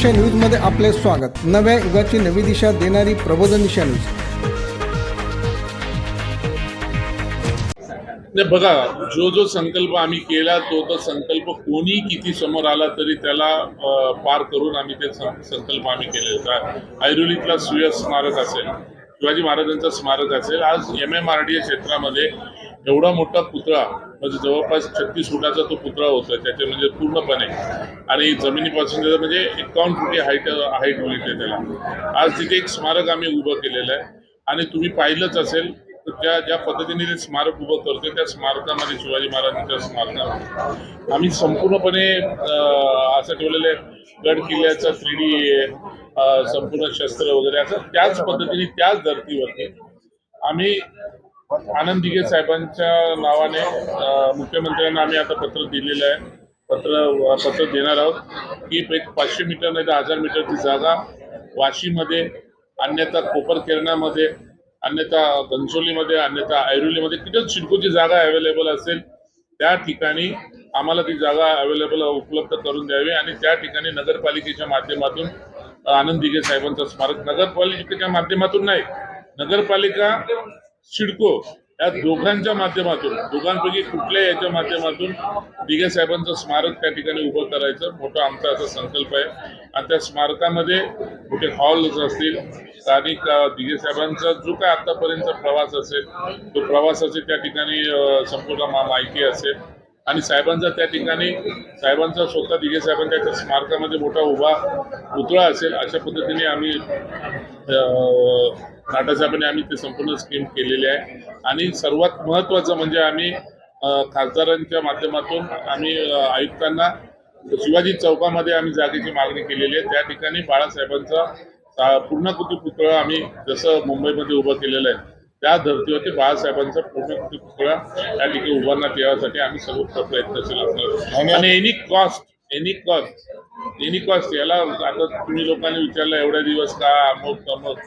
दिशा न्यूजमध्ये आपले स्वागत. नव्या युगाची नवी दिशा देणारी प्रबोधन दिशा न्यूज बघा जो जो संकल्प आम्ही केला तो तो संकल्प कोणी किती समोर आला तरी त्याला पार करून आम्ही ते संकल्प आम्ही केले होता ऐरोलीतला सुय स्मारक असेल शिवाजी महाराजांचं स्मारक असेल आज एम एम आर डी क्षेत्रामध्ये एवढा मोठा पुतळा म्हणजे जवळपास छत्तीस फुटाचा तो पुतळा होता त्याचे म्हणजे पूर्णपणे. आणि जमिनीपासून त्याचं म्हणजे एकावन्न फुटी हाईट हाईट मिळते त्याला. आज तिथे एक स्मारक आम्ही उभं केलेलं आहे. आणि तुम्ही पाहिलंच असेल तर त्या ज्या पद्धतीने ते स्मारक उभं करतोय त्या स्मारकामध्ये शिवाजी महाराजांच्या स्मारकामध्ये आम्ही संपूर्णपणे असं ठेवलेलं आहे गड किल्ल्याचा थ्री डी संपूर्ण शस्त्र वगैरे असं त्याच पद्धतीने त्याच धर्तीवरती आम्ही आनंद दिघे साहेबांच्या नावाने मुख्यमंत्र्यांना आम्ही आता पत्र दिलेलं आहे. पत्र पत्र देणार आहोत. की एक पाचशे मीटर नाही तर हजार मीटरची जागा वाशीमध्ये अन्यथा कोपरकेरणामध्ये अन्यथा घनसोलीमध्ये अन्यथा ऐरोलीमध्ये तिथं शिडकोची जागा अवेलेबल असेल त्या ठिकाणी आम्हाला ती जागा अवेलेबल उपलब्ध करून द्यावी आणि त्या ठिकाणी नगरपालिकेच्या माध्यमातून आनंद दिघे साहेबांचं स्मारक नगरपालिकेच्या माध्यमातून नाही नगरपालिका सिडको या दोघांच्या माध्यमातून दोघांपैकी कुठल्याही याच्या माध्यमातून दिघे साहेबांचं स्मारक त्या ठिकाणी उभं करायचं. मोठा आमचा असा संकल्प आहे. आणि त्या स्मारकामध्ये मोठे हॉल्स असतील. स्थानिक दिघे साहेबांचा जो काय आतापर्यंत प्रवास असेल तो प्रवासाची त्या ठिकाणी संपूर्ण मा- माहिती असेल. आणि साहेबांचा त्या ठिकाणी साहेबांचा स्वतः दिघे साहेबांच्या त्या स्मारकामध्ये मोठा उभा पुतळा असेल अशा पद्धतीने आम्ही नाटासाहेबांनी आम्ही ते संपूर्ण स्कीम केलेली आहे. आणि सर्वात महत्त्वाचं म्हणजे आम्ही खासदारांच्या माध्यमातून आम्ही आयुक्तांना शिवाजी चौकामध्ये आम्ही जागेची मागणी केलेली आहे. त्या ठिकाणी बाळासाहेबांचा पूर्णाकृती पुतळा आम्ही जसं मुंबईमध्ये उभं केलेलं आहे त्या धर्तीवरती बाळासाहेबांचा पूर्णकृती पुतळा त्या ठिकाणी उभारण्यात यासाठी आम्ही सर्व प्रयत्नशील असणार आणि any cost any cost any cost याला आता तुम्ही लोकांनी विचारलं एवढ्या दिवस का अमुक अमुक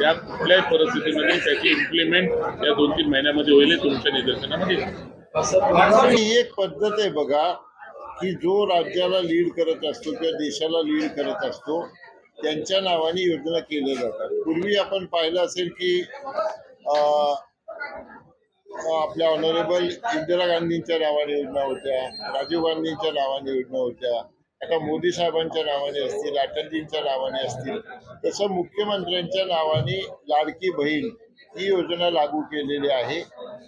या कुठल्याही परिस्थितीमध्ये त्याची इम्प्लिमेंट या दोन तीन महिन्यामध्ये होईल तुमच्या निदर्शनामध्ये ही एक पद्धत आहे बघा की जो राज्याला लीड करत असतो किंवा देशाला लीड करत असतो त्यांच्या नावाने योजना केल्या जातात. पूर्वी आपण पाहिलं असेल की आपल्या ऑनरेबल इंदिरा गांधींच्या नावाने योजना होत्या राजीव गांधींच्या नावाने योजना होत्या आता मोदी साहेबांच्या नावाने असतील अटलजींच्या नावाने असतील तसं मुख्यमंत्र्यांच्या नावाने लाडकी बहीण ही योजना लागू केलेली आहे.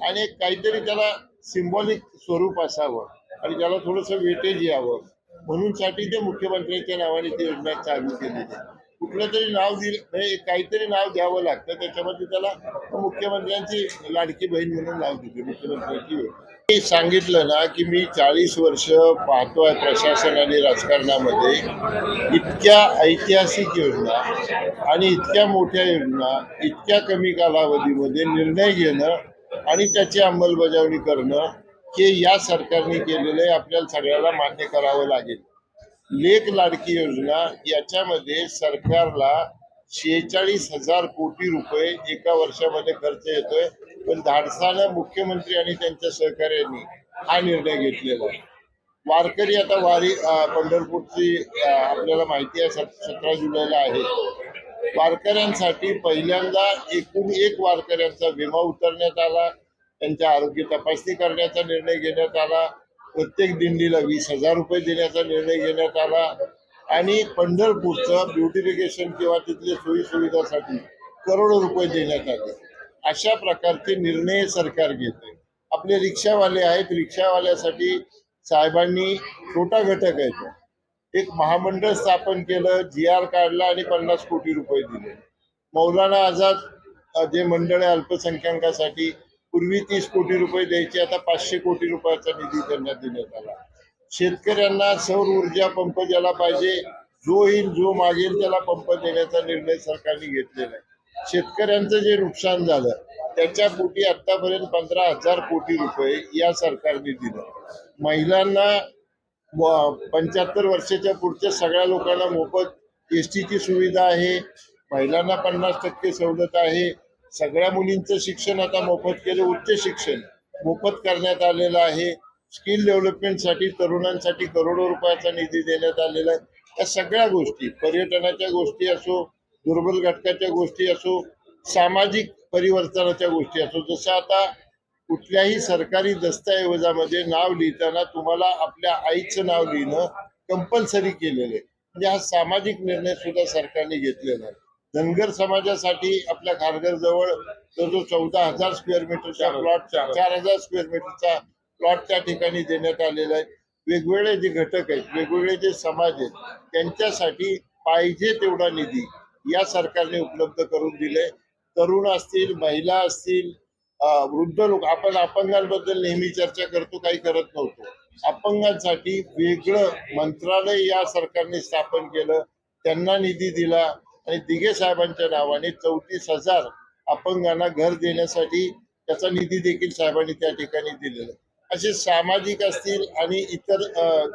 आणि काहीतरी त्याला सिम्बॉलिक स्वरूप असावं आणि त्याला थोडंसं वेटेज यावं. म्हणून साठी ते मुख्यमंत्र्यांच्या नावाने ती योजना चालू केलेली आहे. कुठलं तरी नाव दिलं काहीतरी नाव द्यावं लागतं त्याच्यामध्ये त्याला मुख्यमंत्र्यांची लाडकी बहीण म्हणून नाव दिली मुख्यमंत्र्यांची योजना. मी सांगितलं ना की मी चाळीस वर्ष पाहतोय प्रशासन आणि राजकारणामध्ये इतक्या ऐतिहासिक योजना आणि इतक्या मोठ्या योजना इतक्या कमी कालावधीमध्ये निर्णय घेणं आणि त्याची अंमलबजावणी करणं हे या सरकारने केलेलं आहे आपल्याला सगळ्याला मान्य करावं लागेल. लेख लाडकी योजना याच्यामध्ये सरकारला शेहेचाळीस हजार कोटी रुपये एका वर्षामध्ये खर्च येतोय. पण धाडसाला मुख्यमंत्री आणि त्यांच्या सहकार्यांनी हा निर्णय घेतलेला आहे. वारकरी आता वारी पंढरपूरची आपल्याला माहिती आहे सतरा जुलैला आहे. वारकऱ्यांसाठी पहिल्यांदा एकूण एक वारकऱ्यांचा विमा उतरण्यात आला त्यांच्या आरोग्य तपासणी करण्याचा निर्णय घेण्यात आला प्रत्येक दिंडीला वीस हजार रुपये देण्याचा निर्णय घेण्यात आला आणि पंढरपूरचं ब्युटिफिकेशन किंवा तिथल्या सोयीसुविधासाठी करोडो रुपये देण्यात आले. अशा प्रकारचे निर्णय सरकार घेते. आपले रिक्षावाले आहेत रिक्षावाल्यासाठी साहेबांनी छोटा घटक आहे तो. एक महामंडळ स्थापन केलं जी आर काढला आणि पन्नास कोटी रुपये दिले. मौलाना आझाद जे मंडळ आहे अल्पसंख्याकासाठी पूर्वी तीस कोटी रुपये द्यायचे आता पाचशे कोटी रुपयाचा निधी त्यांना देण्यात आला. शेतकऱ्यांना सौर ऊर्जा पंप ज्याला पाहिजे जो येईल जो मागेल त्याला पंप देण्याचा निर्णय सरकारने घेतलेला आहे. शेतकऱ्यांचं जे नुकसान झालं त्याच्या पोटी आतापर्यंत पंधरा हजार कोटी रुपये या सरकारने दिलं. महिलांना पंच्याहत्तर वर्षाच्या पुढच्या सगळ्या लोकांना मोफत एस टीची सुविधा आहे महिलांना पन्नास टक्के सवलत आहे. सगळ्या मुलींचं शिक्षण आता मोफत केलं उच्च शिक्षण मोफत करण्यात आलेलं आहे. स्किल डेव्हलपमेंटसाठी तरुणांसाठी करोडो रुपयाचा निधी देण्यात आलेला आहे. या सगळ्या गोष्टी पर्यटनाच्या गोष्टी असो दुर्बल घटकाच्या गोष्टी असो सामाजिक परिवर्तनाच्या गोष्टी असो जसं आता कुठल्याही सरकारी दस्तऐवजामध्ये नाव लिहिताना तुम्हाला आपल्या आईचं नाव लिहिणं कंपल्सरी केलेलं आहे. म्हणजे हा सामाजिक निर्णय सुद्धा सरकारने घेतलेला आहे. धनगर समाजासाठी आपल्या खारघर जवळ जवळजवळ चौदा हजार स्क्वेअर मीटरचा प्लॉट चार- चार हजार स्क्वेअर मीटरचा प्लॉट त्या ठिकाणी देण्यात आलेला आहे. वेगवेगळे जे घटक आहेत वेगवेगळे जे समाज आहेत त्यांच्यासाठी पाहिजे तेवढा निधी या सरकारने उपलब्ध करून दिले. तरुण असतील महिला असतील वृद्ध लोक आपण अपंगांबद्दल नेहमी चर्चा करतो काही करत नव्हतो. अपंगांसाठी वेगळं मंत्रालय या सरकारने स्थापन केलं. त्यांना निधी दिला आणि दिघे साहेबांच्या नावाने चौतीस हजार अपंगांना घर देण्यासाठी त्याचा निधी देखील साहेबांनी त्या ठिकाणी दिलेला. असे सामाजिक असतील आणि इतर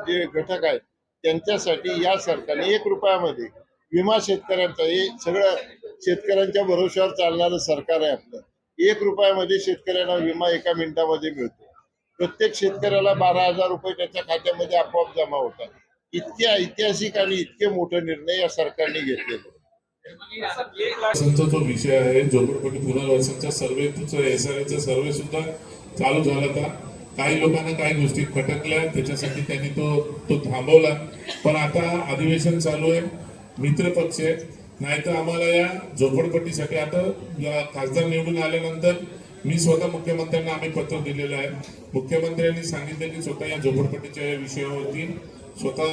जे घटक आहेत त्यांच्यासाठी या सरकारने एक रुपयामध्ये विमा शेतकऱ्यांचा हे सगळं शेतकऱ्यांच्या भरोश्यावर चालणारं सरकार आहे आपलं. एक रुपयामध्ये शेतकऱ्यांना विमा एका मिनिटामध्ये मिळतो. प्रत्येक शेतकऱ्याला बारा हजार रुपये त्याच्या खात्यामध्ये आपोआप जमा होतात. इतके ऐतिहासिक आणि इतके मोठे निर्णय या सरकारने घेतलेले जो विषय आहे झोपडपट्टी पुनर्वसनचा सर्वे एस आर सर्वे सुद्धा चालू झाला होता काही लोकांना काही गोष्टी खटकल्या त्याच्यासाठी त्यांनी तो तो थांबवला. पण आता अधिवेशन चालू आहे. मित्र पक्ष आहे नाहीतर आम्हाला या झोपडपट्टीसाठी आता खासदार निवडून आल्यानंतर मी स्वतः मुख्यमंत्र्यांना आम्ही पत्र दिलेलं आहे. मुख्यमंत्र्यांनी सांगितलं की स्वतः या झोपडपट्टीच्या विषयावरती स्वतः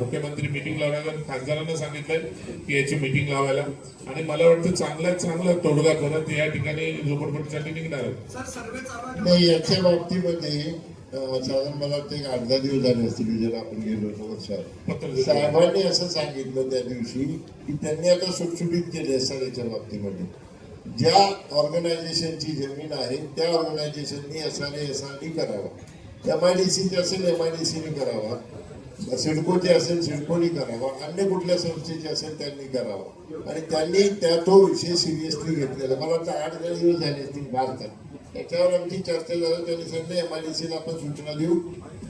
मुख्यमंत्री मिटिंग लावण्याला आणि खासदारांना सांगितलंय की याची मिटिंग लावायला. आणि मला वाटतं चांगल्यात चांगला तोडगा करत या ठिकाणी झोपडपट्टीसाठी निघणार आहे नाही याच्या बाबतीमध्ये साधारण मला वाटतं एक अर्धा दिवस झाले असतील विजयला आपण गेलो होतो वर्षात. साहेबांनी असं सांगितलं त्या दिवशी की त्यांनी आता सुटसुटीत केले आर एच्या बाबतीमध्ये. ज्या ऑर्गनायझेशनची जमीन आहे त्या ऑर्गनायझेशननी S R S R D करावा एम आय डी सीची असेल एम आय डी सीने करावा. सिडकोची असेल सिडकोनी करावा. अन्य कुठल्या संस्थेची असेल त्यांनी करावा. आणि त्यांनी त्या तो विषय सिरियसली घेतलेला. मला वाटतं आठ दहा दिवस झाले असतील भारतात. त्याच्यावर आमची चर्चा झाली त्यांनी सांगितलं एम आय डी सीला आपण सूचना देऊ.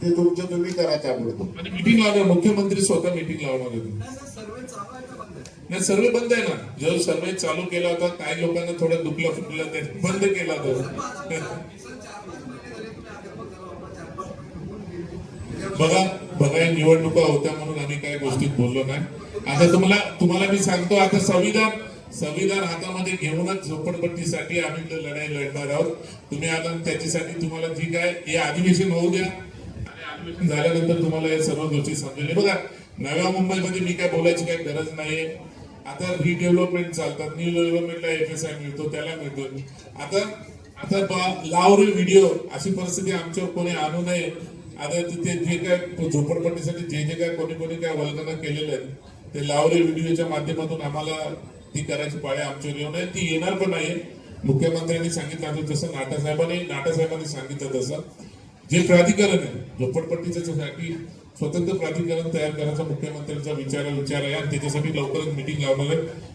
ते तुमचं तुम्ही करा ताबडतोब आणि मिटिंग लावणार मुख्यमंत्री स्वतः मिटिंग लावणार होते नाही सर्वे बंद. आहे ना. जो सर्वे चालू केला होता काही लोकांना थोडं दुखलं फुटलं ते बंद केला होता बघा बघा या निवडणुका होत्या म्हणून आम्ही काही गोष्टीत बोललो नाही. आता तुम्हाला तुम्हाला मी सांगतो आता संविधान संविधान हातामध्ये घेऊनच झोपडपट्टीसाठी आम्ही लढाई लढणार आहोत. तुम्ही आता त्याच्यासाठी तुम्हाला जी काय हे अधिवेशन होऊ द्या. आणि अधिवेशन झाल्यानंतर तुम्हाला या सर्व गोष्टी समजेल. बघा नव्या मुंबईमध्ये मी काय बोलायची काही गरज नाही आता रिडेव्हलपमेंट चालतात न्यू डेव्हलपमेंटला एफ एस आय मिळतो त्याला मिळतो. आता आता लावरी लाव रे व्हिडिओ अशी परिस्थिती आमच्यावर कोणी आणू नये. आता तिथे जे काय झोपडपट्टीसाठी जे जे काय कोणी कोणी काय वल्गना केलेलं आहे ते लावरे व्हिडिओच्या माध्यमातून आम्हाला ती करायची पाळी आमच्यावर येऊ नये ती येणार पण नाही मुख्यमंत्र्यांनी सांगितलं आता जसं नाटासाहेबांनी नाटासाहेबांनी सांगितलं तसं. जे प्राधिकरण आहे झोपडपट्टीच्यासाठी स्वतंत्र प्राधिकरण तयार करायचा मुख्यमंत्र्यांचा विचार विचार आहे आणि त्याच्यासाठी लवकरच मिटिंग लावणार आहे.